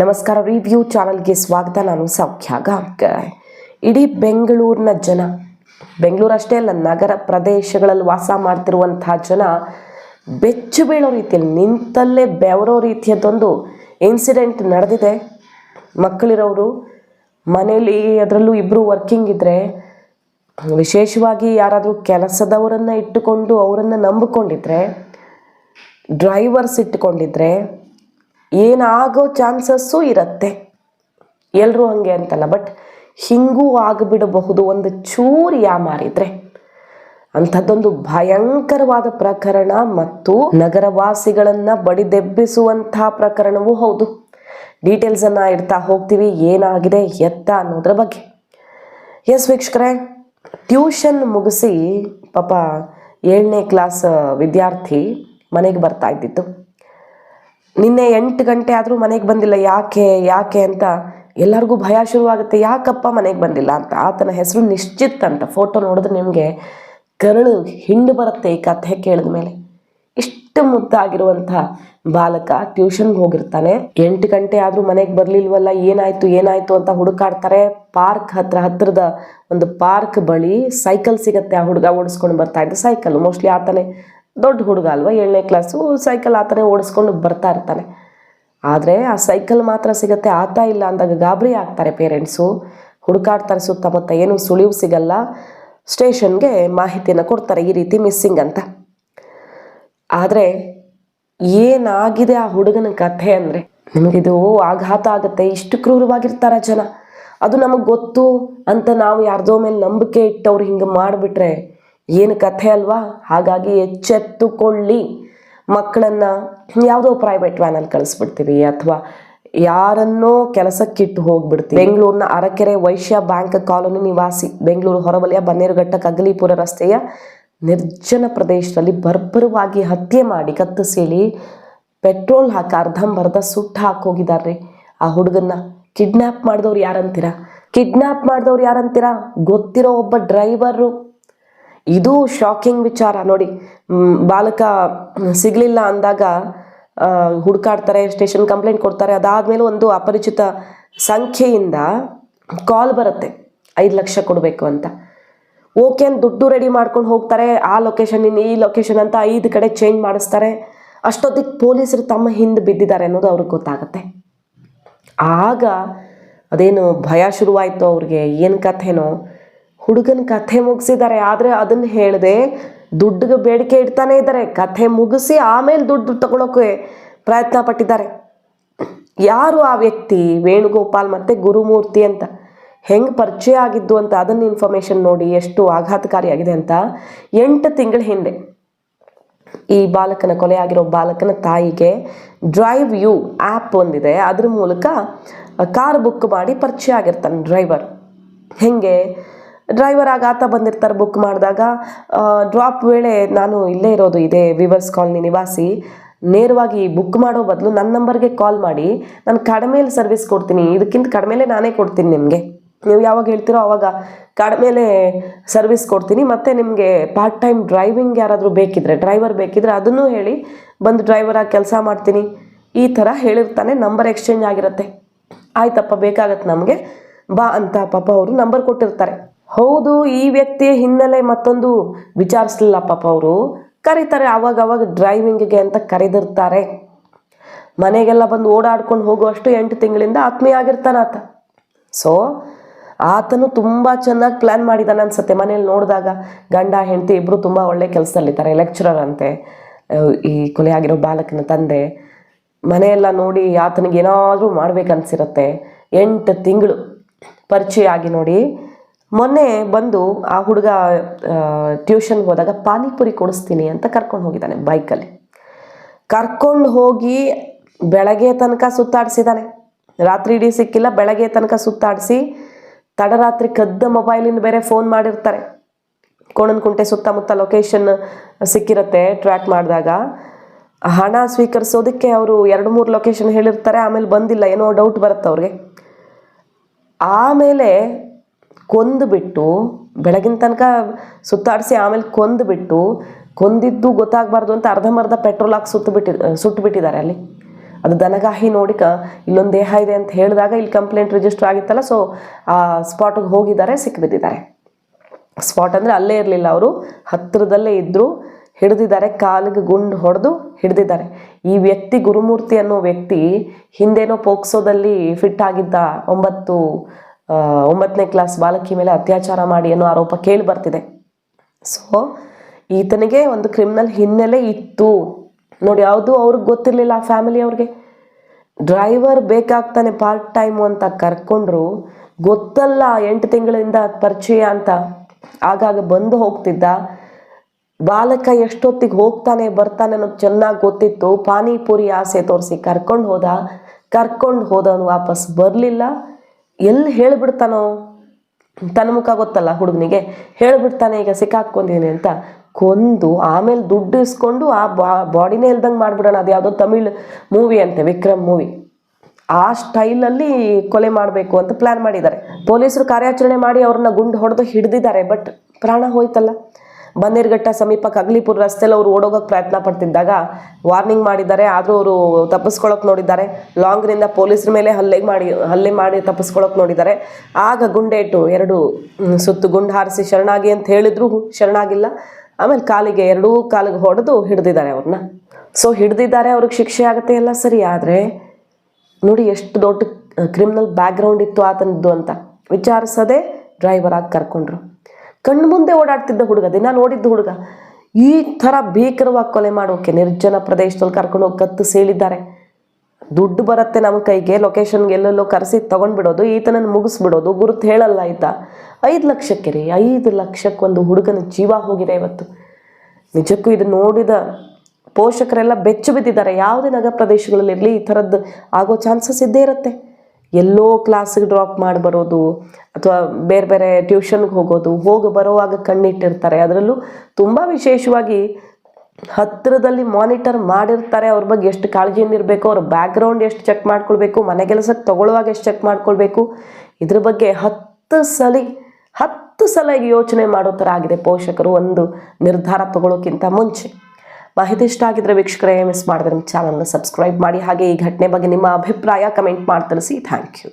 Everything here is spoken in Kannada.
ನಮಸ್ಕಾರ ರಿವ್ಯೂ ಚಾನಲ್ಗೆ ಸ್ವಾಗತ. ನಾನು ಸೌಖ್ಯ ಗಾಂವ್ಕರ್ ಇಡೀ ಬೆಂಗಳೂರಿನ ಜನ ಬೆಂಗಳೂರು ಅಷ್ಟೇ ಅಲ್ಲ, ನಗರ ಪ್ರದೇಶಗಳಲ್ಲಿ ವಾಸ ಮಾಡ್ತಿರುವಂತಹ ಜನ ಬೆಚ್ಚು ಬೀಳೋ ರೀತಿಯಲ್ಲಿ ನಿಂತಲ್ಲೇ ಬೆವರೋ ರೀತಿಯದೊಂದು ಇನ್ಸಿಡೆಂಟ್ ನಡೆದಿದೆ. ಮಕ್ಕಳಿರೋರು ಮನೇಲಿ ಅದರಲ್ಲೂ ಇಬ್ಬರು ವರ್ಕಿಂಗ್ ಇದ್ದರೆ ವಿಶೇಷವಾಗಿ ಯಾರಾದರೂ ಕೆಲಸದವರನ್ನು ಇಟ್ಟುಕೊಂಡು ಅವರನ್ನು ನಂಬಿಕೊಂಡಿದ್ರೆ ಡ್ರೈವರ್ಸ್ ಇಟ್ಟುಕೊಂಡಿದ್ರೆ ಏನಾಗೋ ಚಾನ್ಸಸ್ಸು ಇರುತ್ತೆ. ಎಲ್ಲರೂ ಹಾಗೆ ಅಂತಲ್ಲ, ಬಟ್ ಹಿಂಗೂ ಆಗಿಬಿಡಬಹುದು ಒಂದು ಚೂರು ಯಾಮಾರಿದ್ರೆ ಅಂಥದ್ದೊಂದು ಭಯಂಕರವಾದ ಪ್ರಕರಣ ಮತ್ತು ನಗರವಾಸಿಗಳನ್ನು ಬಡಿದೆಬ್ಬಿಸುವಂತಹ ಪ್ರಕರಣವೂ ಹೌದು. ಡೀಟೇಲ್ಸನ್ನು ಇಡ್ತಾ ಹೋಗ್ತೀವಿ, ಏನಾಗಿದೆ, ಎತ್ತ ಅನ್ನೋದ್ರ ಬಗ್ಗೆ. ಎಸ್ ವೀಕ್ಷಕರೇ, ಟ್ಯೂಷನ್ ಮುಗಿಸಿ ಪಾಪ ಏಳನೇ ಕ್ಲಾಸ್ ವಿದ್ಯಾರ್ಥಿ ಮನೆಗೆ ಬರ್ತಾ ಇದ್ದಿತ್ತು ನಿನ್ನೆ ಎಂಟು ಗಂಟೆ ಆದರೂ ಮನೆಗೆ ಬಂದಿಲ್ಲ. ಯಾಕೆ ಯಾಕೆ ಅಂತ ಎಲ್ಲರಿಗೂ ಭಯ ಶುರುವಾಗುತ್ತೆ. ಯಾಕಪ್ಪ ಮನೆಗೆ ಬಂದಿಲ್ಲ ಅಂತ. ಆತನ ಹೆಸರು ನಿಶ್ಚಿತ್ ಅಂತ. ಫೋಟೋ ನೋಡಿದ್ರೆ ನಿಮಗೆ ಕರಳು ಹಿಂಡು ಬರುತ್ತೆ ಈ ಕಥೆ ಕೇಳಿದ ಮೇಲೆ. ಇಷ್ಟು ಮುದ್ದಾಗಿರುವಂಥ ಬಾಲಕ ಟ್ಯೂಷನ್ಗೆ ಹೋಗಿರ್ತಾನೆ. ಎಂಟು ಗಂಟೆ ಆದರೂ ಮನೆಗೆ ಬರಲಿಲ್ವಲ್ಲ? ಏನಾಯಿತು ಏನಾಯಿತು ಅಂತ ಹುಡುಕಾಡ್ತಾರೆ. ಪಾರ್ಕ್ ಹತ್ರ, ಹತ್ತಿರದ ಒಂದು ಪಾರ್ಕ್ ಬಳಿ ಸೈಕಲ್ ಸಿಗತ್ತೆ ಆ ಹುಡುಗ ಓಡಿಸ್ಕೊಂಡು ಬರ್ತಾ ಇದ್ದ ಸೈಕಲ್. ಮೋಸ್ಟ್ಲಿ ಆತನೇ ದೊಡ್ಡ ಹುಡುಗ ಅಲ್ವಾ, ಏಳನೇ ಕ್ಲಾಸು ಸೈಕಲ್ ಆ ಥರ ಓಡಿಸ್ಕೊಂಡು ಬರ್ತಾ ಇರ್ತಾನೆ. ಆದರೆ ಆ ಸೈಕಲ್ ಮಾತ್ರ ಸಿಗತ್ತೆ, ಆತ ಇಲ್ಲ ಅಂದಾಗ ಗಾಬರಿ ಆಗ್ತಾರೆ ಪೇರೆಂಟ್ಸು ಹುಡುಕಾಡ್ತಾರೆ ಸುತ್ತಮುತ್ತ, ಏನು ಸುಳಿವು ಸಿಗಲ್ಲ. ಸ್ಟೇಷನ್ಗೆ ಮಾಹಿತಿಯನ್ನು ಕೊಡ್ತಾರೆ, ಈ ರೀತಿ ಮಿಸ್ಸಿಂಗ್ ಅಂತ. ಆದರೆ ಏನಾಗಿದೆ ಆ ಹುಡುಗನ ಕಥೆ ಅಂದರೆ? ನಿಮಗಿದು ಆಘಾತ ಆಗುತ್ತೆ, ಇಷ್ಟು ಕ್ರೂರವಾಗಿರ್ತಾರ ಜನ. ಅದು ನಮಗೆ ಗೊತ್ತು ಅಂತ ನಾವು ಯಾರ್ದೋ ಮೇಲೆ ನಂಬಿಕೆ ಇಟ್ಟವ್ರು ಹಿಂಗೆ ಮಾಡಿಬಿಟ್ರೆ ಏನು ಕಥೆ ಅಲ್ವಾ? ಹಾಗಾಗಿ ಎಚ್ಚೆತ್ತುಕೊಳ್ಳಿ. ಮಕ್ಕಳನ್ನು ಯಾವುದೋ ಪ್ರೈವೇಟ್ ವ್ಯಾನಲ್ಲಿ ಕಳಿಸ್ಬಿಡ್ತೀವಿ ಅಥವಾ ಯಾರನ್ನೋ ಕೆಲಸಕ್ಕಿಟ್ಟು ಹೋಗ್ಬಿಡ್ತೀವಿ ಬೆಂಗಳೂರಿನ ಅರಕೆರೆ ವೈಶ್ಯ ಬ್ಯಾಂಕ್ ಕಾಲೋನಿ ನಿವಾಸಿ, ಬೆಂಗಳೂರು ಹೊರವಲಯ ಬನ್ನೇರುಘಟ್ಟ ಕಗಲೀಪುರ ರಸ್ತೆಯ ನಿರ್ಜನ ಪ್ರದೇಶದಲ್ಲಿ ಬರ್ಬರವಾಗಿ ಹತ್ಯೆ ಮಾಡಿ ಕತ್ತು ಸೀಳಿ ಪೆಟ್ರೋಲ್ ಹಾಕಿ ಅರ್ಧಂಬರ್ಧ ಸುಟ್ಟು ಹಾಕೋಗಿದ್ದಾರೆ ಆ ಹುಡುಗನ್ನ ಕಿಡ್ನ್ಯಾಪ್ ಮಾಡಿದವ್ರು ಯಾರಂತೀರಾ? ಕಿಡ್ನ್ಯಾಪ್ ಮಾಡಿದವ್ರು ಯಾರಂತೀರಾ? ಗೊತ್ತಿರೋ ಒಬ್ಬ ಡ್ರೈವರು ಇದು ಶಾಕಿಂಗ್ ವಿಚಾರ. ನೋಡಿ ಬಾಲಕ ಸಿಗಲಿಲ್ಲ ಅಂದಾಗ ಹುಡುಕಾಡ್ತಾರೆ ಸ್ಟೇಷನ್ ಕಂಪ್ಲೇಂಟ್ ಕೊಡ್ತಾರೆ. ಅದಾದಮೇಲೆ ಒಂದು ಅಪರಿಚಿತ ಸಂಖ್ಯೆಯಿಂದ ಕಾಲ್ ಬರುತ್ತೆ. ಐದು ಲಕ್ಷ ಕೊಡಬೇಕು ಅಂತ. ಓಕೆ ಅಂತ ದುಡ್ಡು ರೆಡಿ ಮಾಡ್ಕೊಂಡು ಹೋಗ್ತಾರೆ. ಆ ಲೊಕೇಶನ್ ಇನ್ನು ಈ ಲೊಕೇಶನ್ ಅಂತ ಐದು ಕಡೆ ಚೇಂಜ್ ಮಾಡಿಸ್ತಾರೆ. ಅಷ್ಟೊತ್ತಿಗೆ ಪೊಲೀಸರು ತಮ್ಮ ಹಿಂದೆ ಬಿದ್ದಿದ್ದಾರೆ ಅನ್ನೋದು ಅವ್ರಿಗೆ ಗೊತ್ತಾಗುತ್ತೆ. ಆಗ ಅದೇನು ಭಯ ಶುರುವಾಯಿತು ಅವ್ರಿಗೆ? ಏನು ಕಥೆನೋ? ಹುಡುಗನ ಕಥೆ ಮುಗಿಸಿದ್ದಾರೆ ಆದರೆ ಅದನ್ನು ಹೇಳದೆ ದುಡ್ಡಿಗೆ ಬೇಡಿಕೆ ಇಡ್ತಾನೆ ಇದ್ದಾರೆ ಕಥೆ ಮುಗಿಸಿ ಆಮೇಲೆ ದುಡ್ಡು ತಗೊಳೋಕೆ ಪ್ರಯತ್ನ ಪಟ್ಟಿದ್ದಾರೆ. ಯಾರು ಆ ವ್ಯಕ್ತಿ? ವೇಣುಗೋಪಾಲ್ ಮತ್ತು ಗುರುಮೂರ್ತಿ ಅಂತ. ಹೆಂಗೆ ಪರಿಚಯ ಆಗಿದ್ದು ಅಂತ ಅದನ್ನ ಇನ್ಫಾರ್ಮೇಷನ್ ನೋಡಿ ಎಷ್ಟು ಆಘಾತಕಾರಿಯಾಗಿದೆ ಅಂತ ಎಂಟು ತಿಂಗಳ ಹಿಂದೆ ಈ ಬಾಲಕನ ಕೊಲೆಯಾಗಿರೋ ಬಾಲಕನ ತಾಯಿಗೆ ಡ್ರೈವ್ ಯು ಆ್ಯಪ್ ಒಂದಿದೆ. ಅದ್ರ ಮೂಲಕ ಕಾರ್ ಬುಕ್ ಮಾಡಿ ಪರಿಚಯ ಆಗಿರ್ತಾನೆ ಡ್ರೈವರ್. ಹೆಂಗೆ? ಡ್ರೈವರ್ ಆಗ ಆತ ಬಂದಿರ್ತಾರೆ ಬುಕ್ ಮಾಡಿದಾಗ. ಡ್ರಾಪ್ ವೇಳೆ ನಾನು ಇಲ್ಲೇ ಇರೋದು ಇದೇ ವಿವರ್ಸ್ ಕಾಲನಿ ನಿವಾಸಿ. ನೇರವಾಗಿ ಬುಕ್ ಮಾಡೋ ಬದಲು ನನ್ನ ನಂಬರ್ಗೆ ಕಾಲ್ ಮಾಡಿ. ನಾನು ಕಡಿಮೆಲಿ ಸರ್ವಿಸ್ ಕೊಡ್ತೀನಿ. ಇದಕ್ಕಿಂತ ಕಡಿಮೆಲೆ ನಾನೇ ಕೊಡ್ತೀನಿ ನಿಮಗೆ. ನೀವು ಯಾವಾಗ ಹೇಳ್ತೀರೋ ಆವಾಗ ಕಡಿಮೆಲೆ ಸರ್ವಿಸ್ ಕೊಡ್ತೀನಿ. ಮತ್ತು ನಿಮಗೆ ಪಾರ್ಟ್ ಟೈಮ್ ಡ್ರೈವಿಂಗ್ ಯಾರಾದರೂ ಬೇಕಿದ್ರೆ ಡ್ರೈವರ್ ಬೇಕಿದ್ರೆ ಅದನ್ನೂ ಹೇಳಿ ಬಂದು ಡ್ರೈವರಾಗಿ ಕೆಲಸ ಮಾಡ್ತೀನಿ. ಈ ಥರ ಹೇಳಿರ್ತಾನೆ ನಂಬರ್ ಎಕ್ಸ್ಚೇಂಜ್ ಆಗಿರುತ್ತೆ. ಆಯ್ತಪ್ಪ ಬೇಕಾಗತ್ತೆ ನಮಗೆ. ಬಾ ಅಂತ ಪಾಪ ಅವರು ನಂಬರ್ ಕೊಟ್ಟಿರ್ತಾರೆ. ಹೌದು, ಈ ವ್ಯಕ್ತಿಯ ಹಿನ್ನೆಲೆ ಮತ್ತೊಂದು ವಿಚಾರಿಸ್ಲಿಲ್ಲ ಪಾಪ ಅವರು. ಕರೀತಾರೆ, ಅವಾಗ ಅವಾಗ ಡ್ರೈವಿಂಗಿಗೆ ಅಂತ ಕರೆದಿರ್ತಾರೆ. ಮನೆಗೆಲ್ಲ ಬಂದು ಓಡಾಡ್ಕೊಂಡು ಹೋಗುವಷ್ಟು ಎಂಟು ತಿಂಗಳಿಂದ ಆತ್ಮೀಯ ಆಗಿರ್ತಾನೆ ಆತ. ಸೊ ಆತನು ತುಂಬ ಚೆನ್ನಾಗಿ ಪ್ಲ್ಯಾನ್ ಮಾಡಿದ್ದಾನೆ ಅನ್ಸುತ್ತೆ. ಮನೇಲಿ ನೋಡಿದಾಗ ಗಂಡ, ಹೆಂಡತಿ ಇಬ್ಬರು ತುಂಬ ಒಳ್ಳೆ ಕೆಲಸದಲ್ಲಿದ್ದಾರೆ ಲೆಕ್ಚರರ್ ಅಂತೆ. ಈ ಕೊಲೆ ಬಾಲಕನ ತಂದೆ. ಮನೆಯೆಲ್ಲ ನೋಡಿ ಆತನಿಗೆ ಏನಾದರೂ ಮಾಡ್ಬೇಕನ್ಸಿರುತ್ತೆ. ಎಂಟು ತಿಂಗಳು. ಪರಿಚಯ ಆಗಿ ನೋಡಿ ಮೊನ್ನೆ ಬಂದು ಆ ಹುಡುಗ ಟ್ಯೂಷನ್ಗೆ ಹೋದಾಗ ಪಾನಿಪುರಿ ಕೊಡಿಸ್ತೀನಿ ಅಂತ ಕರ್ಕೊಂಡು ಹೋಗಿದ್ದಾನೆ ಬೈಕಲ್ಲಿ. ಕರ್ಕೊಂಡು ಹೋಗಿ ಬೆಳಗ್ಗೆ ತನಕ ಸುತ್ತಾಡಿಸಿದ್ದಾನೆ. ರಾತ್ರಿ ಇಡೀ ಸಿಕ್ಕಿಲ್ಲ, ಬೆಳಗ್ಗೆ ತನಕ ಸುತ್ತಾಡಿಸಿ ತಡರಾತ್ರಿ ಕದ್ದ ಮೊಬೈಲಿಂದ ಬೇರೆ ಫೋನ್ ಮಾಡಿರ್ತಾರೆ. ಕೋಣನಕುಂಟೆ ಸುತ್ತಮುತ್ತ ಲೊಕೇಶನ್ ಸಿಕ್ಕಿರುತ್ತೆ ಟ್ರ್ಯಾಕ್ ಮಾಡಿದಾಗ. ಹಣ ಸ್ವೀಕರಿಸೋದಕ್ಕೆ ಅವರು ಎರಡು ಮೂರು ಲೊಕೇಶನ್ ಹೇಳಿರ್ತಾರೆ, ಆಮೇಲೆ ಬಂದಿಲ್ಲ, ಏನೋ ಡೌಟ್ ಬರುತ್ತೆ ಅವ್ರಿಗೆ. ಆಮೇಲೆ ಕೊಂದುಬಿಟ್ಟು, ಬೆಳಗಿನ ತನಕ ಸುತ್ತಾಡಿಸಿ ಆಮೇಲೆ ಕೊಂದುಬಿಟ್ಟು, ಕೊಂದಿದ್ದು ಗೊತ್ತಾಗಬಾರ್ದು ಅಂತ ಅರ್ಧಂಬರ್ಧ ಪೆಟ್ರೋಲ್ ಹಾಕಿ ಸುತ್ತು ಬಿಟ್ಟಿ ಸುಟ್ಟು ಬಿಟ್ಟಿದ್ದಾರೆ ಅಲ್ಲಿ. ಅದು ದನಗಾಹಿ ನೋಡಿಕ ಇಲ್ಲೊಂದು ದೇಹ ಇದೆ ಅಂತ ಹೇಳಿದಾಗ ಇಲ್ಲಿ ಕಂಪ್ಲೇಂಟ್ ರಿಜಿಸ್ಟರ್ ಆಗಿತ್ತಲ್ಲ ಸೊ ಆ ಸ್ಪಾಟಿಗೆ ಹೋಗಿದ್ದಾರೆ ಸಿಕ್ಕಿಬಿದ್ದಿದ್ದಾರೆ ಸ್ಪಾಟ್ ಅಂದರೆ ಅಲ್ಲೇ ಇರಲಿಲ್ಲ ಅವರು, ಹತ್ತಿರದಲ್ಲೇ ಇದ್ದರು ಹಿಡಿದಿದ್ದಾರೆ, ಕಾಲಿಗೆ ಗುಂಡು ಹೊಡೆದು ಹಿಡಿದಿದ್ದಾರೆ. ಈ ವ್ಯಕ್ತಿ ಗುರುಮೂರ್ತಿ ಅನ್ನೋ ವ್ಯಕ್ತಿ ಹಿಂದೇನೋ ಪೋಕ್ಸೋದಲ್ಲಿ ಫಿಟ್ ಆಗಿದ್ದ ಒಂಬತ್ತು ಒಂಬತ್ತನೇ ಕ್ಲಾಸ್ ಬಾಲಕಿ ಮೇಲೆ ಅತ್ಯಾಚಾರ ಮಾಡಿ ಅನ್ನೋ ಆರೋಪ ಕೇಳಿ ಬರ್ತಿದೆ. ಸೊ ಈತನಿಗೆ ಒಂದು ಕ್ರಿಮಿನಲ್ ಹಿನ್ನೆಲೆ ಇತ್ತು. ನೋಡಿ, ಯಾವುದು ಅವ್ರಿಗೆ ಗೊತ್ತಿರಲಿಲ್ಲ ಆ ಫ್ಯಾಮಿಲಿ ಅವ್ರಿಗೆ. ಡ್ರೈವರ್ ಬೇಕಾಗ್ತಾನೆ ಪಾರ್ಟ್ ಟೈಮು ಅಂತ ಕರ್ಕೊಂಡ್ರು. ಗೊತ್ತಲ್ಲ, ಎಂಟು ತಿಂಗಳಿಂದ ಪರಿಚಯ ಅಂತ. ಆಗಾಗ ಬಂದು ಹೋಗ್ತಿದ್ದ. ಬಾಲಕ ಎಷ್ಟೊತ್ತಿಗೆ ಹೋಗ್ತಾನೆ, ಬರ್ತಾನೆ ಅನ್ನೋದು ಚೆನ್ನಾಗಿ ಗೊತ್ತಿತ್ತು. ಪಾನಿಪುರಿ ಆಸೆ ತೋರಿಸಿ ಕರ್ಕೊಂಡು ಹೋದ. ಕರ್ಕೊಂಡು ಹೋದವನು ವಾಪಸ್ ಬರಲಿಲ್ಲ. ಎಲ್ಲಿ ಹೇಳ್ಬಿಡ್ತಾನೋ? ತನ್ನ ಮುಖ ಗೊತ್ತಲ್ಲ ಹುಡುಗನಿಗೆ. ಹೇಳ್ಬಿಡ್ತಾನೆ, ಈಗ ಸಿಕ್ಕಾಕ್ಕೊಂಡಿದ್ದೀನಿ ಅಂತ ಕೊಂದು ಆಮೇಲೆ ದುಡ್ಡು ಇಸ್ಕೊಂಡು ಆ ಬಾಡಿನೇ ಇಲ್ದಂಗೆ ಮಾಡಿಬಿಡೋಣ. ಅದು ಯಾವುದೋ ತಮಿಳ್ ಮೂವಿ ಅಂತೆ, ವಿಕ್ರಮ್ ಮೂವಿ ಆ ಸ್ಟೈಲಲ್ಲಿ ಕೊಲೆ ಮಾಡಬೇಕು ಅಂತ ಪ್ಲ್ಯಾನ್ ಮಾಡಿದ್ದಾರೆ. ಪೊಲೀಸರು ಕಾರ್ಯಾಚರಣೆ ಮಾಡಿ ಅವ್ರನ್ನ ಗುಂಡು ಹೊಡೆದು ಹಿಡಿದಿದ್ದಾರೆ, ಬಟ್ ಪ್ರಾಣ ಹೋಯ್ತಲ್ಲ. ಬನ್ನೇರ್ಘಟ್ಟ ಸಮೀಪ ಕಗ್ಲಿಪುರ ರಸ್ತೆಯಲ್ಲಿ ಅವರು ಓಡೋಗೋಕೆ ಪ್ರಯತ್ನ ಪಡ್ತಿದ್ದಾಗ ವಾರ್ನಿಂಗ್ ಮಾಡಿದ್ದಾರೆ. ಆದರೂ ಅವರು ತಪ್ಪಿಸ್ಕೊಳ್ಳೋಕೆ ನೋಡಿದ್ದಾರೆ. ಲಾಂಗ್ನಿಂದ ಪೊಲೀಸರ ಮೇಲೆ ಹಲ್ಲೆ ಮಾಡಿ ಹಲ್ಲೆ ಮಾಡಿ ತಪ್ಪಿಸ್ಕೊಳ್ಳೋಕೆ ನೋಡಿದ್ದಾರೆ. ಆಗ ಗುಂಡೇಟು ಎರಡು ಸುತ್ತು ಗುಂಡು ಹಾರಿಸಿ ಶರಣಾಗಿ ಅಂತ ಹೇಳಿದ್ರು. ಶರಣಾಗಿಲ್ಲ. ಆಮೇಲೆ ಕಾಲಿಗೆ ಎರಡೂ ಕಾಲಿಗೆ ಹೊಡೆದು ಹಿಡ್ದಿದ್ದಾರೆ ಅವ್ರನ್ನ. ಸೊ ಹಿಡ್ದಿದ್ದಾರೆ, ಅವ್ರಿಗೆ ಶಿಕ್ಷೆ ಆಗುತ್ತೆ ಎಲ್ಲ ಸರಿ, ಆದರೆ ನೋಡಿ ಎಷ್ಟು ದೊಡ್ಡ ಕ್ರಿಮಿನಲ್ ಬ್ಯಾಕ್ಗ್ರೌಂಡ್ ಇತ್ತು ಆತನದ್ದು ಅಂತ ವಿಚಾರಿಸದೆ ಡ್ರೈವರ್ ಆಗಿ ಕರ್ಕೊಂಡ್ರು. ಕಣ್ಣು ಮುಂದೆ ಓಡಾಡ್ತಿದ್ದ ಹುಡುಗ, ದಿನ ನೋಡಿದ್ದ ಹುಡುಗ, ಈ ಥರ ಭೀಕರವಾಗಿ ಕೊಲೆ ಮಾಡೋಕೆ ನಿರ್ಜನ ಪ್ರದೇಶದಲ್ಲಿ ಕರ್ಕೊಂಡು ಹೋಗಿ ಕತ್ತು ಸೇಳಿದ್ದಾರೆ. ದುಡ್ಡು ಬರುತ್ತೆ ನಮ್ಮ ಕೈಗೆ ಲೊಕೇಶನ್ಗೆ ಎಲ್ಲೆಲ್ಲೋ ಕರೆಸಿ ತೊಗೊಂಡ್ಬಿಡೋದು, ಈತನನ್ನು ಮುಗಿಸ್ಬಿಡೋದು, ಗುರುತು ಹೇಳಲ್ಲ ಆಯ್ತಾ ಐದು ಲಕ್ಷಕ್ಕೆ ರೀ, ಐದು ಲಕ್ಷಕ್ಕೆ ಒಂದು ಹುಡುಗನ ಜೀವ ಹೋಗಿದೆ ಇವತ್ತು. ನಿಜಕ್ಕೂ ಇದು ನೋಡಿದ ಪೋಷಕರೆಲ್ಲ ಬೆಚ್ಚು ಬಿದ್ದಿದ್ದಾರೆ. ಯಾವುದೇ ನಗರ ಪ್ರದೇಶಗಳಲ್ಲಿರಲಿ ಈ ಥರದ್ದು ಆಗೋ ಚಾನ್ಸಸ್ ಇದ್ದೇ ಇರುತ್ತೆ. ಎಲ್ಲೋ ಕ್ಲಾಸಿಗೆ ಡ್ರಾಪ್ ಮಾಡಿ ಬರೋದು ಅಥವಾ ಬೇರೆ ಬೇರೆ ಟ್ಯೂಷನ್ಗೆ ಹೋಗೋದು, ಹೋಗಿ ಬರೋವಾಗ ಕಣ್ಣಿಟ್ಟಿರ್ತಾರೆ. ಅದರಲ್ಲೂ ತುಂಬ ವಿಶೇಷವಾಗಿ ಹತ್ತಿರದಲ್ಲಿ ಮಾನಿಟರ್ ಮಾಡಿರ್ತಾರೆ. ಅವ್ರ ಬಗ್ಗೆ ಎಷ್ಟು ಕಾಳಜಿಯಿಂದ ಇರಬೇಕು, ಅವ್ರ ಬ್ಯಾಕ್ಗ್ರೌಂಡ್ ಎಷ್ಟು ಚೆಕ್ ಮಾಡ್ಕೊಳ್ಬೇಕು, ಮನೆ ಕೆಲಸಕ್ಕೆ ತಗೊಳ್ಳುವಾಗ ಎಷ್ಟು ಚೆಕ್ ಮಾಡ್ಕೊಳ್ಬೇಕು, ಇದ್ರ ಬಗ್ಗೆ ಹತ್ತು ಸಲ ಹತ್ತು ಸಲ ಯೋಚನೆ ಮಾಡೋ ಥರ ಆಗಿದೆ ಪೋಷಕರು ಒಂದು ನಿರ್ಧಾರ ತಗೊಳ್ಳೋಕ್ಕಿಂತ ಮುಂಚೆ. ಮಾಹಿತಿ ಇಷ್ಟ ಆಗಿದ್ರೆ ವೀಕ್ಷಕರೇ ಮಿಸ್ ಮಾಡಿದ್ರೆ ನಮ್ಮ ಚಾನಲ್ನ ಸಬ್ಸ್ಕ್ರೈಬ್ ಮಾಡಿ. ಹಾಗೆ ಈ ಘಟನೆ ಬಗ್ಗೆ ನಿಮ್ಮ ಅಭಿಪ್ರಾಯ ಕಮೆಂಟ್ ಮಾಡಿ ತಿಳಿಸಿ. Thank you